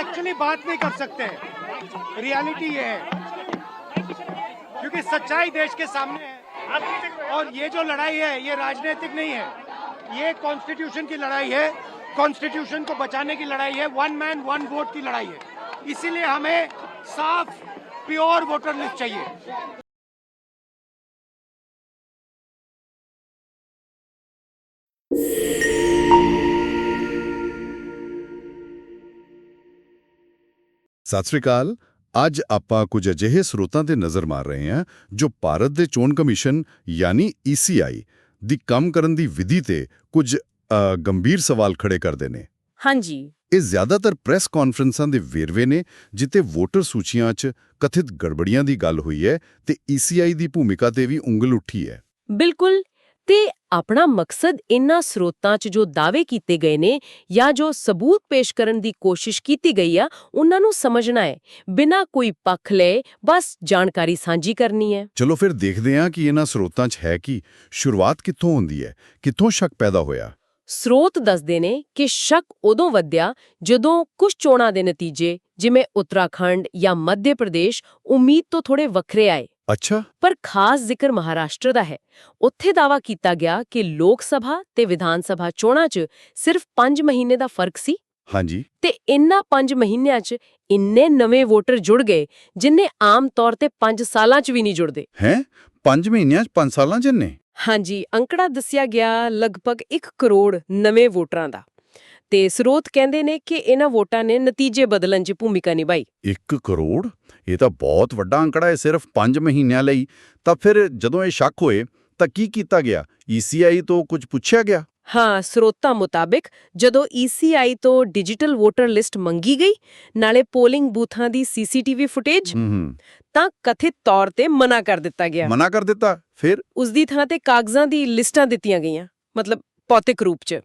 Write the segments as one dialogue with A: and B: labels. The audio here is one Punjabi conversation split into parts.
A: एक्चुअली बात नहीं कर सकते। रियलिटी ये है। क्योंकि सच्चाई देश के सामने है। और ये जो लड़ाई है, ये राजनीतिक नहीं है। ये कॉन्स्टिट्यूशन की लड़ाई है। कॉन्स्टिट्यूशन को बचाने की लड़ाई है। वन मैन वन वोट की लड़ाई है। इसीलिए हमें साफ़ प्योर वोटर लिस्ट चाहिए।
B: ਸਤਿ ਸ੍ਰੀ ਅਕਾਲ। ਅੱਜ ਆਪਾਂ ਕੁਝ ਅਜਿਹੇ ਸਰੋਤਾਂ ਤੇ ਨਜ਼ਰ ਮਾਰ ਰਹੇ ਹਾਂ ਜੋ ਭਾਰਤ ਦੇ ਚੋਣ ਕਮਿਸ਼ਨ ਯਾਨੀ ECI ਦੀ ਕੰਮ ਕਰਨ ਦੀ ਵਿਧੀ ਤੇ ਕੁਝ ਗੰਭੀਰ ਸਵਾਲ ਖੜੇ ਕਰਦੇ ਨੇ।
C: ਹਾਂਜੀ।
B: ਇਹ ਜ਼ਿਆਦਾਤਰ ਪ੍ਰੈਸ ਕਾਨਫਰੰਸਾਂ ਦੇ ਵੇਰਵੇ ਨੇ ਜਿੱਤੇ ਵੋਟਰ ਸੂਚੀਆਂ 'ਚ ਕਥਿਤ ਗੜਬੜੀਆਂ ਦੀ ਗੱਲ ਹੋਈ ਹੈ ਤੇ ECI ਦੀ ਭੂਮਿਕਾ ਤੇ ਵੀ ਉਂਗਲ ਉੱਠੀ ਹੈ।
C: ਬਿਲਕੁਲ। ਤੇ ਆਪਣਾ ਮਕਸਦ ਇਨ੍ਹਾਂ ਸਰੋਤਾਂ 'ਚ ਜੋ ਦਾਅਵੇ ਕੀਤੇ ਗਏ ਨੇ ਜਾਂ ਜੋ ਸਬੂਤ ਪੇਸ਼ ਕਰਨ ਦੀ ਕੋਸ਼ਿਸ਼ ਕੀਤੀ ਗਈ ਆ ਉਹਨਾਂ ਨੂੰ ਸਮਝਣਾ ਹੈ। ਬਿਨਾਂ ਕੋਈ ਪੱਖ ਲਏ ਬਸ ਜਾਣਕਾਰੀ ਸਾਂਝੀ ਕਰਨੀ ਹੈ।
B: ਚਲੋ ਫਿਰ ਦੇਖਦੇ ਹਾਂ ਕਿ ਇਹਨਾਂ ਸਰੋਤਾਂ 'ਚ ਹੈ ਕੀ। ਸ਼ੁਰੂਆਤ ਕਿੱਥੋਂ ਹੁੰਦੀ ਹੈ? ਕਿੱਥੋਂ ਸ਼ੱਕ ਪੈਦਾ ਹੋਇਆ?
C: ਸਰੋਤ ਦੱਸਦੇ ਨੇ ਕਿ ਸ਼ੱਕ ਉਦੋਂ ਵਧਿਆ ਜਦੋਂ ਕੁਝ ਚੋਣਾਂ ਦੇ ਨਤੀਜੇ ਜਿਵੇਂ ਉੱਤਰਾਖੰਡ ਜਾਂ ਮੱਧ ਪ੍ਰਦੇਸ਼ ਉਮੀਦ ਤੋਂ ਥੋੜੇ ਵੱਖਰੇ ਆਏ।
B: ਅੱਛਾ।
C: ਪਰ ਖਾਸ ਜ਼ਿਕਰ ਮਹਾਰਾਸ਼ਟਰ ਦਾ ਹੈ। ਉੱਥੇ ਦਾਵਾ ਕੀਤਾ ਗਿਆ ਕਿ ਲੋਕ ਸਭਾ ਤੇ ਵਿਧਾਨ ਸਭਾ ਚੋਣਾਂ 'ਚ ਸਿਰਫ 5 ਮਹੀਨੇ ਦਾ ਫ਼ਰਕ ਸੀ।
B: ਹਾਂਜੀ।
C: ਤੇ ਇਨ੍ਹਾਂ 5 ਮਹੀਨਿਆਂ 'ਚ ਇੰਨੇ ਨਵੇਂ ਵੋਟਰ ਜੁੜ ਗਏ ਜਿਨ੍ਹਾਂ ਆਮ ਤੌਰ ਤੇ 5 ਸਾਲਾਂ 'ਚ ਵੀ ਨਹੀਂ ਜੁੜਦੇ।
B: ਹੈ? 5 ਮਹੀਨਿਆਂ 'ਚ 5 ਸਾਲਾਂ 'ਚ ਨੇ
C: ਹਾਂਜੀ ਅੰਕੜਾ ਦੱਸਿਆ ਗਿਆ ਲਗਭਗ 1 ਕਰੋੜ ਨਵੇਂ ਵੋਟਰਾਂ ਦਾ। ਤੇ ਸਰੋਤ ਕਹਿੰਦੇ ਨੇ ਕਿ ਇਹਨਾਂ ਵੋਟਾਂ ਨੇ ਨਤੀਜੇ ਬਦਲਣ 'ਚ ਭੂਮਿਕਾ ਨਿਭਾਈ।
B: 1 ਕਰੋੜ? ਇਹ ਤਾਂ ਬਹੁਤ ਵੱਡਾ ਅੰਕੜਾ ਹੈ ਸਿਰਫ 5 ਮਹੀਨਿਆਂ ਲਈ। ਤਾਂ ਫਿਰ ਜਦੋਂ ਇਹ ਸ਼ੱਕ ਹੋਏ ਤਾਂ ਕੀ ਕੀਤਾ ਗਿਆ? ECI ਤੋਂ ਕੁਝ ਪੁੱਛਿਆ ਗਿਆ?
C: ਹਾਂ ਸਰੋਤਾਂ ਮੁਤਾਬਿਕ ਜਦੋਂ ECI ਤੋਂ ਡਿਜੀਟਲ ਵੋਟਰ ਲਿਸਟ ਮੰਗੀ ਗਈ ਨਾਲੇ ਪੋਲਿੰਗ ਬੂਥਾਂ ਦੀ ਸੀਸੀਟੀਵੀ ਫੁਟੇਜ ਤਾਂ ਕਥਿਤ ਤੌਰ ਤੇ ਮਨਾ ਕਰ ਦਿੱਤਾ ਗਿਆ।
B: ਮਨਾ ਕਰ ਦਿੱਤਾ? ਫਿਰ?
C: ਉਸ ਦੀ ਥਾਂ ਤੇ ਕਾਗਜ਼ਾਂ ਦੀ ਲਿਸਟਾਂ ਦਿੱਤੀਆਂ ਗਈਆਂ। ਮਤਲਬ ਭੌਤਿਕ ਰੂਪ 'ਚ।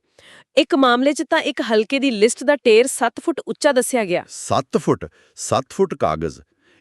C: ਇੱਕ ਮਾਮਲੇ 'ਚ ਤਾਂ ਇੱਕ ਹਲਕੇ ਦੀ ਲਿਸਟ ਦਾ ਢੇਰ 7 ਫੁੱਟ ਉੱਚਾ ਦੱਸਿਆ ਗਿਆ।
B: 7 ਫੁੱਟ? 7 ਫੁੱਟ ਕਾਗਜ਼।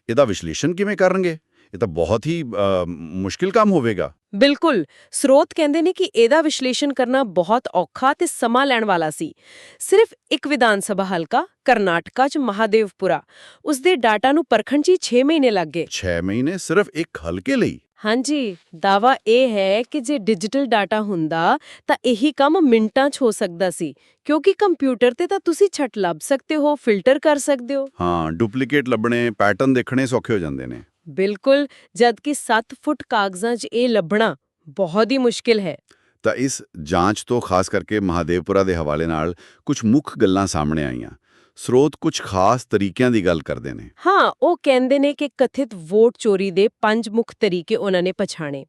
B: ਇਹਦਾ ਵਿਸ਼ਲੇਸ਼ਣ ਕਿਵੇਂ ਕਰਨਗੇ? ਇਹ ਤਾਂ ਬਹੁਤ ਹੀ ਮੁਸ਼ਕਿਲ ਕੰਮ ਹੋਵੇਗਾ।
C: ਬਿਲਕੁਲ। ਸਰੋਤ ਕਹਿੰਦੇ ਨੇ ਕਿ ਇਹਦਾ ਵਿਸ਼ਲੇਸ਼ਣ ਕਰਨਾ ਬਹੁਤ ਔਖਾ ਤੇ ਸਮਾਂ ਲੈਣ ਵਾਲਾ ਸੀ। ਸਿਰਫ ਇੱਕ ਵਿਧਾਨ ਸਭਾ ਹਲਕਾ ਕਰਨਾਟਕਾ 'ਚ ਮਹਾਦੇਵਪੁਰਾ। ਉਸ ਦੇ ਡਾਟਾ ਨੂੰ ਪਰਖਣ 'ਚ 6 ਮਹੀਨੇ ਲੱਗ ਗਏ।
B: 6 ਮਹੀਨੇ ਸਿਰਫ ਇੱਕ ਹਲਕੇ ਲਈ?
C: ਹਾਂਜੀ ਦਾਵਾ ਇਹ ਹੈ ਕਿ ਜੇ ਡਿਜੀਟਲ ਡਾਟਾ ਹੁੰਦਾ ਤਾਂ ਇਹੀ ਕੰਮ ਮਿੰਟਾਂ 'ਚ ਹੋ ਸਕਦਾ ਸੀ ਕਿਉਂਕਿ ਕੰਪਿਊਟਰ ਤੇ ਤਾਂ ਤੁਸੀਂ ਛੱਟ ਲੱਭ ਸਕਦੇ ਹੋ ਫਿਲਟਰ ਕਰ ਸਕਦੇ ਹੋ।
B: ਹਾਂ ਡੁਪਲੀਕੇਟ ਲੱਭਣੇ ਪੈਟਰਨ ਦੇਖਣੇ ਸੌਖੇ ਹੋ ਜਾਂਦੇ ਨੇ।
C: ਬਿਲਕੁਲ ਜਦਕਿ 7 ਫੁੱਟ ਕਾਗਜ਼ਾਂ 'ਚ ਇਹ ਲੱਭਣਾ ਬਹੁਤ ਹੀ ਮੁਸ਼ਕਿਲ ਹੈ।
B: ਤਾਂ ਇਸ ਜਾਂਚ ਤੋਂ ਖਾਸ ਕਰਕੇ ਮਹਾਦੇਵਪੁਰਾ ਦੇ ਹਵਾਲੇ ਨਾਲ ਕੁਝ ਮੁੱਖ ਗੱਲਾਂ ਸਾਹਮਣੇ ਆਈਆਂ। ਸਰੋਤ ਕੁਝ ਖਾਸ ਤਰੀਕਿਆਂ ਦੀ ਗੱਲ ਕਰਦੇ ਨੇ।
C: ਹਾਂ, ਉਹ ਕਹਿੰਦੇ ਨੇ ਕਿ ਕਥਿਤ ਵੋਟ ਚੋਰੀ ਦੇ ਪੰਜ ਮੁੱਖ ਤਰੀਕੇ ਉਹਨਾਂ ਨੇ ਪਛਾਣੇ।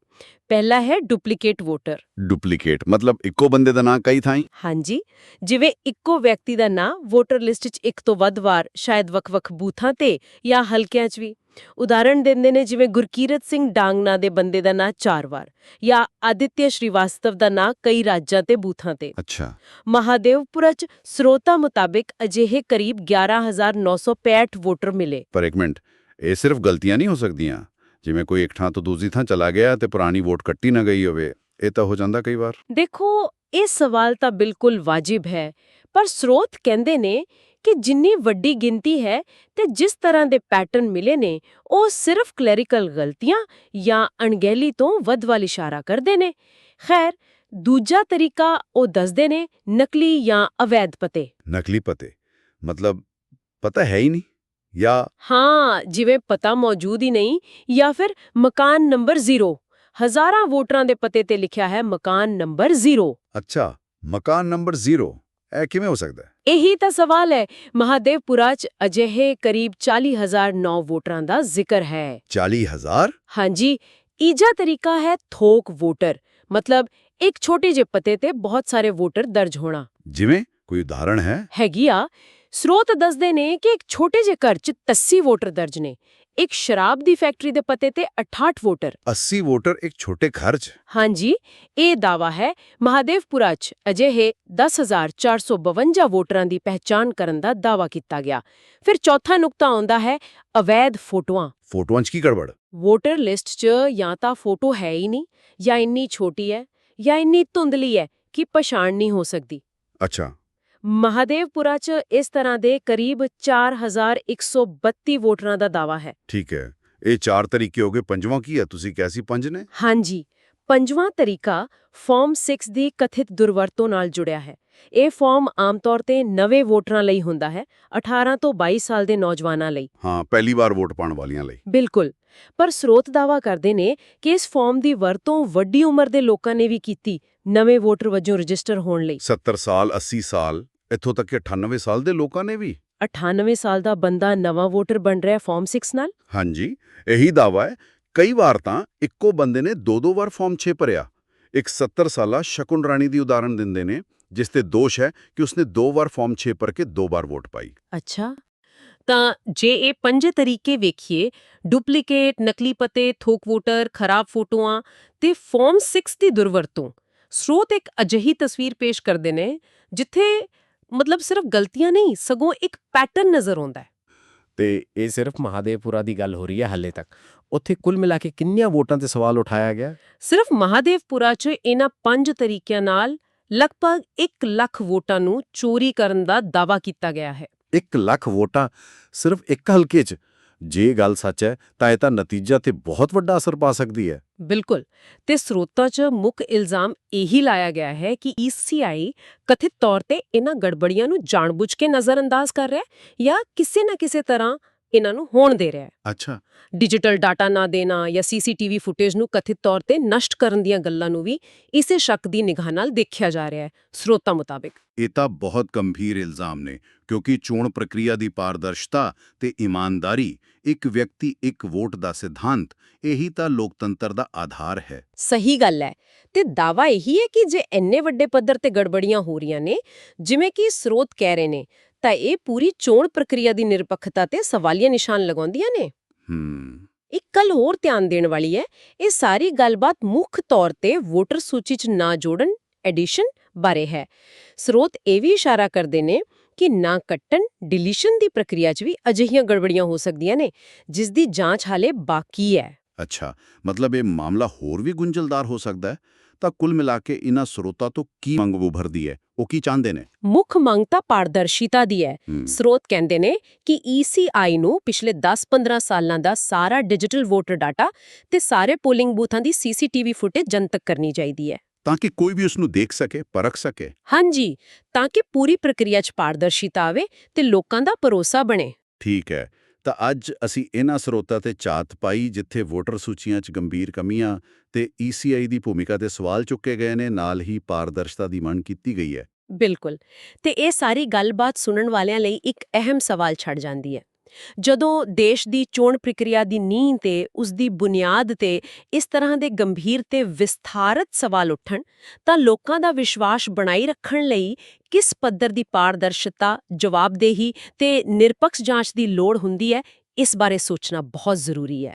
C: ਪਹਿਲਾ ਹੈ ਡੁਪਲੀਕੇਟ ਵੋਟਰ।
B: ਡੁਪਲੀਕੇਟ ਮਤਲਬ ਇੱਕੋ ਬੰਦੇ ਦਾ ਨਾਂ ਕਈ ਥਾਈਂ?
C: ਹਾਂਜੀ ਜਿਵੇਂ ਇੱਕੋ ਵਿਅਕਤੀ ਦਾ ਨਾਂ ਵੋਟਰ ਲਿਸਟ 'ਚ ਇੱਕ ਤੋਂ ਵੱਧ ਵਾਰ ਸ਼ਾਇਦ ਵੱਖ-ਵੱਖ ਬੂਥਾਂ ਤੇ ਜਾਂ ਹਲਕਿਆਂ 'ਚ ਵੀ। ਉਦਾਹਰਣ ਦਿੰਦੇ ਨੇ ਜਿਵੇਂ ਗੁਰਕੀਰਤ ਸਿੰਘ ਡਾਂਗਨਾ ਦੇ ਬੰਦੇ ਦਾ ਨਾਂ ਚਾਰ ਵਾਰ ਜਾਂ ਆਦਿਤਿਆ ਸ਼੍ਰੀਵਾਸਤਵ ਦਾ ਨਾਂ ਕਈ ਰਾਜਾਂ ਤੇ ਬੂਥਾਂ ਤੇ।
B: ਅੱਛਾ।
C: ਮਹਾਦੇਵਪੁਰਾ 'ਚ ਸਰੋਤਾ ਮੁਤਾਬਿਕ ਅਜਿਹੇ ਕਰੀਬ 11965 ਵੋਟਰ ਮਿਲੇ।
B: ਪਰ ਇੱਕ ਮਿੰਟ ਇਹ ਸਿਰਫ ਗਲਤੀਆਂ ਨਹੀਂ ਹੋ ਸਕਦੀਆਂ? ਜਿਵੇਂ ਕੋਈ ਇੱਕ ਥਾਂ ਤੋਂ ਦੂਜੀ ਥਾਂ ਚਲਾ ਗਿਆ ਤੇ ਪੁਰਾਣੀ ਵੋਟ ਕੱਟੀ ਨਾ ਗਈ ਹੋਵੇ ਇਹ ਤਾਂ ਹੋ ਜਾਂਦਾ ਕਈ ਵਾਰ।
C: ਦੇਖੋ ਇਹ ਸਵਾਲ ਤਾਂ ਬਿਲਕੁਲ ਵਾਜਿਬ ਹੈ ਪਰ ਸਰੋਤ ਕਹਿੰਦੇ ਨੇ ਕਿ ਜਿੰਨੀ ਵੱਡੀ ਗਿਣਤੀ ਹੈ ਤੇ ਜਿਸ ਤਰ੍ਹਾਂ ਦੇ ਪੈਟਰਨ ਮਿਲੇ ਨੇ ਉਹ ਸਿਰਫ ਕਲੈਰੀਕਲ ਗਲਤੀਆਂ ਜਾਂ ਅਣਗਹਿਲੀ ਤੋਂ ਵੱਧ ਵੱਲ ਇਸ਼ਾਰਾ ਕਰਦੇ ਨੇ। ਖੈਰ ਦੂਜਾ ਤਰੀਕਾ ਉਹ ਦੱਸਦੇ ਨੇ ਨਕਲੀ ਜਾਂ ਅਵੈਧ ਪਤੇ।
B: ਨਕਲੀ ਪਤੇ? ਮਤਲਬ ਪਤਾ ਹੈ ਹੀ ਨਹੀਂ। ਜਾਂ
C: ਹਾਂ ਜਿਵੇਂ ਪਤਾ ਮੌਜੂਦ ਹੀ ਨਹੀਂ ਜਾਂ ਫਿਰ ਮਕਾਨ ਨੰਬਰ 0 ਹਜ਼ਾਰਾਂ ਵੋਟਰਾਂ ਦੇ ਪਤੇ ਤੇ ਲਿਖਿਆ ਹੈ ਮਕਾਨ ਨੰਬਰ 0
B: ਅੱਛਾ ਮਕਾਨ ਨੰਬਰ 0 ਇਹ ਕਿਵੇਂ ਹੋ ਸਕਦਾ ਹੈ?
C: ਇਹੀ ਤਾਂ ਸਵਾਲ ਹੈ। ਮਹਾਦੇਵਪੁਰਾ 'ਚ ਅਜਿਹੇ ਕਰੀਬ 40009 ਵੋਟਰਾਂ ਦਾ ਜ਼ਿਕਰ ਹੈ।
B: 40000
C: ਹਾਂਜੀ ਈਜਾ ਤਰੀਕਾ ਹੈ ਥੋਕ ਵੋਟਰ। ਮਤਲਬ ਇੱਕ ਛੋਟੇ ਜਿਹੇ ਪਤੇ ਤੇ ਬਹੁਤ ਸਾਰੇ ਵੋਟਰ ਦਰਜ ਹੋਣਾ।
B: ਜਿਵੇਂ ਕੋਈ ਉਦਾਹਰਣ ਹੈ?
C: ਹੈਗੀ ਆ ਸਰੋਤ ਦੱਸਦੇ ਨੇ ਕਿ ਇੱਕ ਛੋਟੇ ਜਿਹੇ ਘਰ 'ਚ 80 ਵੋਟਰ ਦਰਜ ਨੇ। ਇੱਕ ਸ਼ਰਾਬ ਦੀ ਫੈਕਟਰੀ ਦੇ ਪਤੇ ਤੇ 68 ਵੋਟਰ।
B: 80 ਵੋਟਰ ਇੱਕ ਛੋਟੇ ਘਰ 'ਚ?
C: ਹਾਂਜੀ ਇਹ ਦਾਵਾ ਹੈ ਮਹਾਦੇਵਪੁਰਾ 'ਚ ਅਜਿਹੇ 10452 ਵੋਟਰਾਂ ਦੀ ਪਹਿਚਾਣ ਕਰਨ ਦਾ ਦਾਵਾ ਕੀਤਾ ਗਿਆ। ਫਿਰ ਚੌਥਾ ਨੁਕਤਾ ਆਉਂਦਾ ਹੈ ਅਵੈਧ ਫੋਟੋਆਂ।
B: ਫੋਟੋਆਂ 'ਚ ਕੀ ਗੜਬੜ?
C: ਵੋਟਰ ਲਿਸਟ 'ਚ ਜਾਂ ਤਾਂ ਫੋਟੋ ਹੈ ਹੀ ਨਹੀਂ ਜਾਂ ਇੰਨੀ ਛੋਟੀ ਹੈ ਜਾਂ ਇੰਨੀ ਧੁੰਦਲੀ ਹੈ ਕਿ ਪਛਾਣ ਨਹੀਂ ਹੋ ਸਕਦੀ।
B: ਅੱਛਾ।
C: ਮਹਾਦੇਵਪੁਰਾ 'ਚ ਇਸ ਤਰ੍ਹਾਂ ਦੇ ਕਰੀਬ 4132 ਵੋਟਰਾਂ ਦਾ ਦਾਵਾ ਹੈ।
B: ਠੀਕ ਹੈ। ਇਹ ਚਾਰ ਤਰੀਕੇ ਹੋ ਗਏ ਪੰਜਵਾਂ ਕੀ ਹੈ? ਤੁਸੀਂ ਕਿਹਾ ਸੀ ਪੰਜ ਨੇ?
C: ਹਾਂਜੀ। ਪੰਜਵਾਂ ਤਰੀਕਾ ਫਾਰਮ 6 ਦੀ ਕਥਿਤ ਦੁਰਵਰਤੋਂ ਨਾਲ ਜੁੜਿਆ ਹੈ। ਇਹ ਫਾਰਮ ਆਮ ਤੌਰ ਤੇ ਨਵੇਂ ਵੋਟਰਾਂ ਲਈ ਹੁੰਦਾ ਹੈ 18 ਤੋਂ 22 ਸਾਲ ਦੇ ਨੌਜਵਾਨਾਂ ਲਈ।
B: ਹਾਂ ਪਹਿਲੀ ਵਾਰ ਵੋਟ ਪਾਉਣ ਵਾਲੀਆਂ ਲਈ।
C: ਬਿਲਕੁਲ। ਪਰ ਸਰੋਤ ਦਾਵਾ ਕਰਦੇ ਨੇ ਕਿ ਇਸ ਫਾਰਮ ਦੀ ਵਰਤੋਂ ਵੱਡੀ ਉਮਰ ਦੇ ਲੋਕਾਂ ਨੇ ਵੀ ਕੀਤੀ ਨਵੇਂ ਵੋਟਰ ਵਜੋਂ ਰਜਿਸਟਰ ਹੋਣ ਲਈ।
B: 70 ਸਾਲ 80 ਸਾਲ ਇੱਥੋਂ ਤੱਕ ਕਿ 98 ਸਾਲ ਦੇ ਲੋਕਾਂ ਨੇ ਵੀ।
C: 98 ਸਾਲ ਦਾ ਬੰਦਾ ਨਵਾਂ ਵੋਟਰ ਬਣ ਰਿਹਾ ਫਾਰਮ 6 ਨਾਲ?
B: ਹਾਂਜੀ ਇਹੀ ਦਾਵਾ ਹੈ ਕਈ ਵਾਰ ਤਾਂ ਇੱਕੋ ਬੰਦੇ ਨੇ ਦੋ ਦੋ ਵਾਰ ਫਾਰਮ 6 ਭਰਿਆ। ਇੱਕ 70 ਸਾਲਾ ਸ਼ਕੁਨ ਰਾਣੀ ਦੀ ਉਦਾਹਰਣ ਦਿੰਦੇ ਨੇ ਜਿਸ ਤੇ ਦੋਸ਼ ਹੈ ਕਿ ਉਸਨੇ ਦੋ ਵਾਰ ਫਾਰਮ 6 ਭਰ ਕੇ ਦੋ ਵਾਰ ਵੋਟ ਪਾਈ।
C: ਅੱਛਾ। ਤਾਂ ਜੇ ਇਹ ਪੰਜ ਤਰੀਕੇ ਵੇਖੀਏ ਡੁਪਲੀਕੇਟ ਨਕਲੀ ਪਤੇ ਥੋਕ ਵੋਟਰ ਖਰਾਬ ਫੋਟੋਆਂ ਤੇ ਫਾਰਮ 6 ਦੀ ਦੁਰਵਰਤੋਂ ਸਰੋਤ ਇੱਕ ਅਜਿਹੀ ਤਸਵੀਰ ਪੇਸ਼ ਕਰਦੇ ਨੇ ਜਿੱਥੇ ਮਤਲਬ ਸਿਰਫ ਗਲਤੀਆਂ ਨਹੀਂ ਸਗੋਂ ਇੱਕ ਪੈਟਰਨ ਨਜ਼ਰ ਆਉਂਦਾ ਹੈ।
D: ਤੇ ਇਹ ਸਿਰਫ ਮਹਾਦੇਵਪੁਰਾ ਦੀ ਗੱਲ ਹੋ ਰਹੀ ਹੈ ਹਾਲੇ ਤੱਕ। ਉੱਥੇ ਕੁੱਲ ਮਿਲਾ ਕੇ ਕਿੰਨੀਆਂ ਵੋਟਾਂ ਤੇ ਸਵਾਲ ਉਠਾਇਆ ਗਿਆ?
C: ਸਿਰਫ ਮਹਾਦੇਵਪੁਰਾ 'ਚ ਇਹਨਾਂ ਪੰਜ ਤਰੀਕਿਆਂ ਨਾਲ ਲਗਭਗ 1 ਲੱਖ ਵੋਟਾਂ ਨੂੰ ਚੋਰੀ ਕਰਨ ਦਾ ਦਾਵਾ ਕੀਤਾ ਗਿਆ ਹੈ।
D: 1 ਲੱਖ ਵੋਟਾਂ ਸਿਰਫ ਇੱਕ ਹਲਕੇ 'ਚ? ਜੇ ਗੱਲ ਸੱਚ ਹੈ, ਤਾਂ ਇਹ ਤਾਂ ਨਤੀਜਾ ਤੇ ਬਹੁਤ ਵੱਡਾ ਅਸਰ ਪਾ ਸਕਦੀ ਹੈ।
C: ਬਿਲਕੁਲ। ਤੇ ਸਰੋਤਾਂ 'ਚ ਮੁੱਖ ਇਲਜ਼ਾਮ ਇਹੀ ਲਾਇਆ ਗਿਆ ਹੈ ਕਿ ECI ਕਥਿਤ ਤੌਰ ਤੇ ਇਹਨਾਂ ਗੜਬੜੀਆਂ ਨੂੰ ਜਾਣਬੁੱਝ ਕੇ ਨਜ਼ਰਅੰਦਾਜ਼ ਕਰ ਰਿਹਾ ਹੈ ਜਾਂ ਕਿਸੇ ਨਾ ਕਿਸੇ ਤਰ੍ਹਾਂ ਇਹਨਾਂ ਨੂੰ ਹੋਣ ਦੇ ਰਿਹਾ ਹੈ।
B: ਅੱਛਾ।
C: ਡਿਜੀਟਲ ਡਾਟਾ ਨਾ ਦੇਣਾ ਜਾਂ ਸੀਸੀਟੀਵੀ ਫੁਟੇਜ ਨੂੰ ਕਥਿਤ ਤੌਰ ਤੇ ਨਸ਼ਟ ਕਰਨ ਦੀਆਂ ਗੱਲਾਂ ਨੂੰ ਵੀ ਇਸੇ ਸ਼ੱਕ ਦੀ ਨਿਗਾਹ ਨਾਲ ਦੇਖਿਆ ਜਾ ਰਿਹਾ ਹੈ ਸਰੋਤਾਂ ਮੁਤਾਬਿਕ।
B: ਇਹ ਤਾਂ ਬਹੁਤ ਗੰਭੀਰ ਇਲਜ਼ਾਮ ਨੇ ਕਿਉਂਕਿ ਚੋਣ ਪ੍ਰਕਿਰਿਆ ਦੀ ਪਾਰਦਰਸ਼ਤਾ ਤੇ ਇਮਾਨਦਾਰੀ ਇੱਕ ਵਿਅਕਤੀ ਇੱਕ ਵੋਟ ਦਾ ਸਿਧਾਂਤ ਇਹੀ ਤਾਂ ਲੋਕਤੰਤਰ ਦਾ ਆਧਾਰ ਹੈ।
C: ਸਹੀ ਗੱਲ ਹੈ। ਤੇ ਦਾਵਾ ਇਹੀ ਹੈ ਕਿ ਜੇ ਇੰਨੇ ਵੱਡੇ ਪੱਧਰ ਤੇ ਗੜਬੜੀਆਂ ਹੋ ਰਹੀਆਂ ਨੇ ਜਿਵੇਂ ਕਿ ਸਰੋਤ ਕਹਿ ਰਹੇ ਨੇ ਤਾਂ ਇਹ ਪੂਰੀ ਚੋਣ ਪ੍ਰਕਿਰਿਆ ਦੀ ਨਿਰਪੱਖਤਾ ਤੇ ਸਵਾਲੀਆ ਨਿਸ਼ਾਨ ਲਗਾਉਂਦੀਆਂ ਨੇ।
B: ਹੂੰ।
C: ਇੱਕ ਗੱਲ ਹੋਰ ਧਿਆਨ ਦੇਣ ਵਾਲੀ ਹੈ ਇਹ ਸਾਰੀ ਗੱਲਬਾਤ ਮੁੱਖ ਤੌਰ ਤੇ ਵੋਟਰ ਸੂਚੀ 'ਚ ਨਾ ਜੋੜਨ ਐਡੀਸ਼ਨ ਬਾਰੇ ਹੈ। ਸਰੋਤ ਇਹ ਵੀ ਇਸ਼ਾਰਾ ਕਰਦੇ ਨੇ ਕਿ ਨਾ ਕੱਟਣ ਡਿਲੀਸ਼ਨ ਦੀ ਪ੍ਰਕਿਰਿਆ 'ਚ ਵੀ ਅਜਿਹੀਆਂ ਗੜਬੜੀਆਂ ਹੋ ਸਕਦੀਆਂ ਨੇ ਜਿਸ ਦੀ ਜਾਂਚ ਹਾਲੇ ਬਾਕੀ ਹੈ।
B: ਅੱਛਾ ਮਤਲਬ ਇਹ ਮਾਮਲਾ ਹੋਰ ਵੀ ਗੁੰਝਲਦਾਰ ਹੋ ਸਕਦਾ ਹੈ? ਤਾਂ ਕੁੱਲ ਮਿਲਾ ਕੇ ਇਹਨਾਂ ਸਰੋਤਾਂ ਤੋਂ ਕੀ ਮੰਗ ਉਭਰਦੀ ਹੈ? ਉਹ ਕੀ ਚਾਹੁੰਦੇ ਨੇ?
C: ਮੁੱਖ ਮੰਗ ਤਾਂ ਪਾਰਦਰਸ਼ਿਤਾ ਦੀ
B: ਹੈ।
C: ਸਰੋਤ ਕਹਿੰਦੇ ਨੇ ਕਿ ECI ਨੂੰ ਪਿਛਲੇ 10-15 ਸਾਲਾਂ ਦਾ ਸਾਰਾ ਡਿਜੀਟਲ ਵੋਟਰ ਡਾਟਾ ਤੇ ਸਾਰੇ ਪੋਲਿੰਗ ਬੂਥਾਂ ਦੀ ਸੀਸੀਟੀਵੀ ਫੁਟੇਜ ਜਨਤਕ ਕਰਨੀ ਚਾਹੀਦੀ ਹੈ।
B: ਤਾਂ ਕਿ ਕੋਈ ਵੀ ਉਸ ਨੂੰ ਦੇਖ ਸਕੇ ਪਰਖ ਸਕੇ।
C: ਹਾਂਜੀ ਤਾਂ ਕਿ ਪੂਰੀ ਪ੍ਰਕਿਰਿਆ 'ਚ ਪਾਰਦਰਸ਼ਿਤਾ ਆਵੇ ਤੇ ਲੋਕਾਂ ਦਾ ਭਰੋਸਾ ਬਣੇ।
B: ਠੀਕ ਹੈ। ਤਾਂ ਅੱਜ ਅਸੀਂ ਇਹਨਾਂ ਸਰੋਤਾਂ ਤੇ ਝਾਤ ਪਾਈ, ਜਿੱਥੇ ਵੋਟਰ ਸੂਚੀਆਂ 'ਚ ਗੰਭੀਰ ਕਮੀਆਂ ਤੇ ECI ਦੀ ਭੂਮਿਕਾ ਤੇ ਸਵਾਲ ਚੁੱਕੇ ਗਏ ਨੇ, ਨਾਲ ਹੀ ਪਾਰਦਰਸ਼ਤਾ ਦੀ ਮੰਗ ਕੀਤੀ ਗਈ ਹੈ।
C: ਬਿਲਕੁਲ। ਤੇ ਇਹ ਸਾਰੀ ਗੱਲਬਾਤ ਸੁਣਨ ਵਾਲਿਆਂ ਲਈ ਇੱਕ ਅਹਿਮ ਸਵਾਲ ਛੱਡ ਜਾਂਦੀ ਹੈ। ਜਦੋਂ ਦੇਸ਼ ਦੀ ਚੋਣ ਪ੍ਰਕਿਰਿਆ ਦੀ ਨੀਂਹ ਤੇ, ਉਸ ਦੀ ਬੁਨਿਆਦ ਤੇ ਇਸ ਤਰ੍ਹਾਂ ਦੇ ਗੰਭੀਰ ਤੇ ਵਿਸਥਾਰਤ ਸਵਾਲ ਉੱਠਣ, ਤਾਂ ਲੋਕਾਂ ਦਾ ਵਿਸ਼ਵਾਸ ਬਣਾਈ ਰੱਖਣ ਲਈ ਕਿਸ ਪੱਧਰ ਦੀ ਪਾਰਦਰਸ਼ਤਾ, ਜਵਾਬਦੇਹੀ ਤੇ ਨਿਰਪੱਖ ਜਾਂਚ ਦੀ ਲੋੜ ਹੁੰਦੀ ਹੈ, ਇਸ ਬਾਰੇ ਸੋਚਣਾ ਬਹੁਤ ਜ਼ਰੂਰੀ ਹੈ।